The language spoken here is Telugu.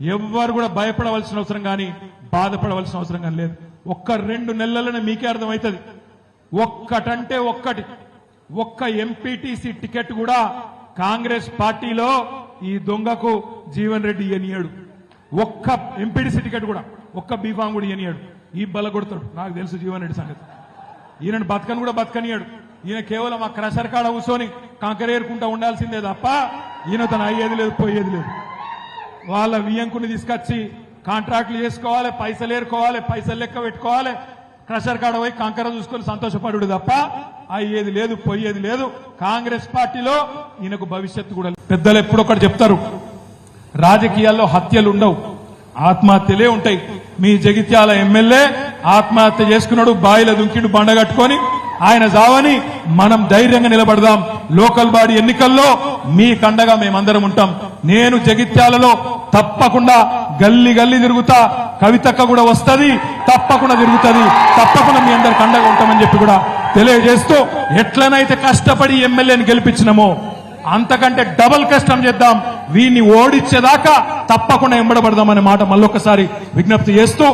ఎవ్వరు కూడా భయపడవలసిన అవసరం కానీ బాధపడవలసిన అవసరం కానీ లేదు. ఒక్క రెండు నెలలనే మీకే అర్థమవుతుంది. ఒక్కటంటే ఒక్కటి. ఒక్క ఎంపీటీసీ టికెట్ కూడా కాంగ్రెస్ పార్టీలో ఈ దొంగకు జీవన్ రెడ్డి ఎనియాడు. ఒక్క ఎంపీటీసీ టికెట్ కూడా ఒక్క బీఫామ్ కూడా ఎనియాడు. ఈ బల కొడతాడు. నాకు తెలుసు జీవన్ రెడ్డి సంగతి. ఈయనను బతకని కూడా బతకనియాడు. ఈయన కేవలం ఆ క్రషర్ కాడ కూర్చొని కంకరేరుకుంటా ఉండాల్సిందే తప్ప ఈయన తన అయ్యేది లేదు పోయేది లేదు. వాళ్ళ వియంకుని తీసుకొచ్చి కాంట్రాక్ట్లు చేసుకోవాలి పైసలు ఏరుకోవాలి పైసలు లెక్క పెట్టుకోవాలి. క్రషర్ కాడ పోయి కంకర చూసుకొని సంతోషపడు తప్ప అయ్యేది లేదు పోయేది లేదు. కాంగ్రెస్ పార్టీలో ఈయనకు భవిష్యత్తు కూడా పెద్దలు ఎప్పుడొకటి చెప్తారు రాజకీయాల్లో హత్యలు ఉండవు ఆత్మహత్యలే ఉంటాయి. మీ జగిత్యాల ఎమ్మెల్యే ఆత్మహత్య చేసుకున్నాడు బాయిల దుంకిడు బండగట్టుకొని ఆయన జావని మనం ధైర్యంగా నిలబడదాం. లోకల్ బాడీ ఎన్నికల్లో మీ కండగా మేమందరం ఉంటాం. నేను జగిత్యాలలో తప్పకుండా గల్లి గల్లి తిరుగుతా. కవితక్క కూడా వస్తుంది తప్పకుండా తిరుగుతుంది. తప్పకుండా మీ అందరికి అండగా ఉంటామని చెప్పి కూడా తెలియజేస్తూ ఎట్లనైతే కష్టపడి ఎమ్మెల్యేని గెలిపించినామో అంతకంటే డబల్ కష్టం చేద్దాం. వీన్ని ఓడించేదాకా తప్పకుండా ఎంబడబడదామనే మాట మళ్ళొకసారి విజ్ఞప్తి చేస్తూ